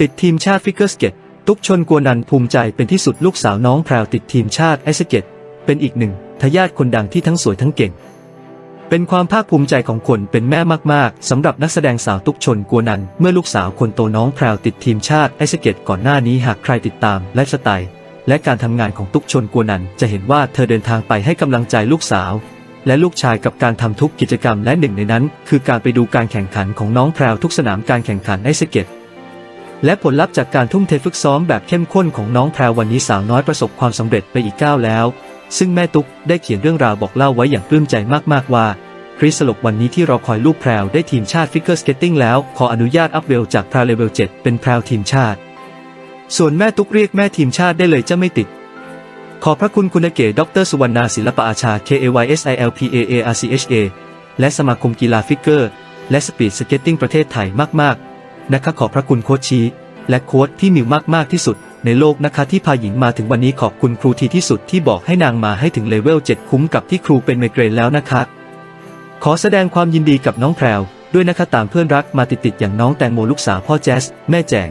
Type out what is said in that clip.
ติดทีมชาติฟิกเกอร์สเก็ต ตุกชนกัวนันภูมิใจเป็นที่สุดลูกสาวน้องแพรวติดทีมชาติไอสเก็ต เป็นอีกหนึ่งทายาทคนดังที่ทั้งสวยทั้งเก่ง เป็นความภาคภูมิใจของคนเป็นแม่มากๆสำหรับนักแสดงสาวตุกชนกัวนันเมื่อลูกสาวคนโตน้องแพรวติดทีมชาติไอสเก็ตก่อนหน้านี้หากใครติดตามไลฟ์สไตล์และการทำงานของตุกชนกัวนันจะเห็นว่าเธอเดินทางไปให้กำลังใจลูกสาวและลูกชายกับการทำทุกกิจกรรมและหนึ่งในนั้น คือการไปดูการแข่งขันของน้องแพรวทุกสนามการแข่งขันไอสเก็ต และผลลัพธ์จากการทุ่มเทฝึกซ้อมแบบเข้มข้นของน้องแพรววันนี้สาวน้อยประสบความสำเร็จไปอีกก้าวแล้ว ซึ่งแม่ตุ๊กได้เขียนเรื่องราวบอกเล่าไว้อย่างปลื้มใจมากๆว่าคริสสลกวันนี้ที่รอคอยลูกแพรวได้ทีมชาติฟิกเกอร์สเก็ตติ้งแล้ว ขออนุญาตอัพเวลจากแพรวเลเวล7เป็นแพรวทีมชาติ ส่วนแม่ตุ๊กเรียกแม่ทีมชาติได้เลยจะไม่ติด ขอพระคุณคุณเก๋ดรสุวรรณาศิลปอาชา KAYSILPAARCHA และสมาคมกีฬาฟิกเกอร์ และสปีดสเก็ตติ้งประเทศไทยมากๆ นะคะขอบพระคุณโค้ชชีและโค้ชที่มิวมากๆที่สุด ในโลกนะคะที่พาหญิงมาถึงวันนี้ขอบคุณครูทีที่สุดที่บอกให้นางมาให้ถึงเลเวล 7 คุ้มกับที่ครูเป็นไมเกรนแล้วนะคะ ขอแสดงความยินดีกับน้องแพรวด้วยนะคะตามเพื่อนรักมาติดๆอย่างน้องแตงโมลูกสาวพ่อแจ๊สแม่แจง